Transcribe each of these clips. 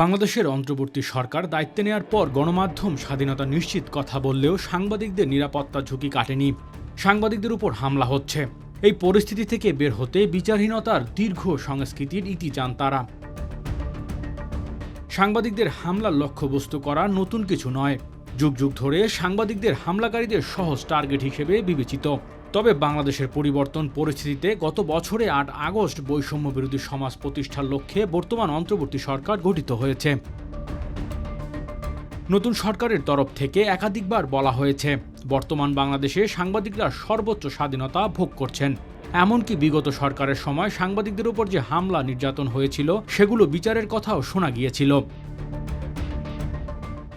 বাংলাদেশের অন্তর্বর্তী সরকার দায়িত্বে নেওয়ার পর গণমাধ্যম স্বাধীনতা নিশ্চিত কথা বললেও সাংবাদিকদের নিরাপত্তা ঝুঁকি কাটেনি। সাংবাদিকদের উপর হামলা হচ্ছে। এই পরিস্থিতি থেকে বের হতে বিচারহীনতার দীর্ঘ সংস্কৃতির ইতি চান তারা। সাংবাদিকদের হামলার লক্ষ্যবস্তু করা নতুন কিছু নয়। যুগ যুগ ধরে সাংবাদিকদের হামলাকারীদের সহজ টার্গেট হিসেবে বিবেচিত। তবে বাংলাদেশের পরিবর্তন পরিস্থিতিতে গত বছরে আট আগস্ট বৈষম্য বিরোধী সমাজ প্রতিষ্ঠার লক্ষ্যে বর্তমান অন্তর্বর্তী সরকার গঠিত হয়েছে। নতুন সরকারের তরফ থেকে একাধিকবার বলা হয়েছে, বর্তমান বাংলাদেশে সাংবাদিকরা সর্বোচ্চ স্বাধীনতা ভোগ করছেন। এমনকি বিগত সরকারের সময় সাংবাদিকদের উপর যে হামলা নির্যাতন হয়েছিল, সেগুলো বিচারের কথাও শোনা গিয়েছিল।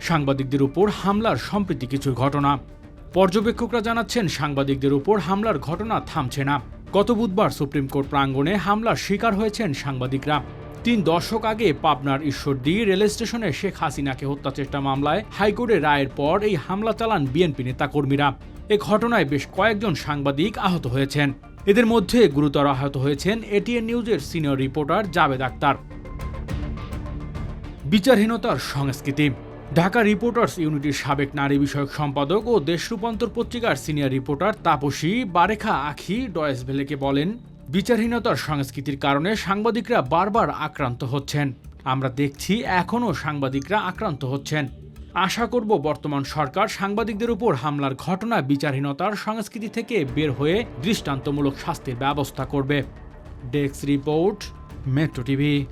সাংবাদিকদের উপর হামলার সম্প্রীতি কিছু ঘটনা। পর্যবেক্ষকরা জানাচ্ছেন, সাংবাদিকদের উপর হামলার ঘটনা থামছে না। গত বুধবার সুপ্রিম কোর্ট প্রাঙ্গণে হামলার শিকার হয়েছেন সাংবাদিকরা। তিন দশক আগে পাবনার ঈশ্বরদী রেল স্টেশনে শেখ হাসিনাকে হত্যা চেষ্টা মামলায় হাইকোর্টের রায়ের পর এই হামলা চালান বিএনপি নেতাকর্মীরা। এ ঘটনায় বেশ কয়েকজন সাংবাদিক আহত হয়েছেন। এদের মধ্যে গুরুতর আহত হয়েছেন এটিএন নিউজের সিনিয়র রিপোর্টার জাবেদ আক্তার। বিচারহীনতার সংস্কৃতি। ঢাকা রিপোর্টার্স ইউনিটির সাবেক নারী বিষয়ক সম্পাদক ও দেশ রূপান্তর পত্রিকার সিনিয়র রিপোর্টার তাপসী বারেখা আখি ডয়েস ভেলেকে বলেন, বিচারহীনতার সংস্কৃতির কারণে সাংবাদিকরা বারবার আক্রান্ত হচ্ছেন। আমরা দেখছি এখনও সাংবাদিকরা আক্রান্ত হচ্ছেন। আশা করব বর্তমান সরকার সাংবাদিকদের উপর হামলার ঘটনা বিচারহীনতার সংস্কৃতি থেকে বের হয়ে দৃষ্টান্তমূলক শাস্তির ব্যবস্থা করবে। Desk report, metro TV.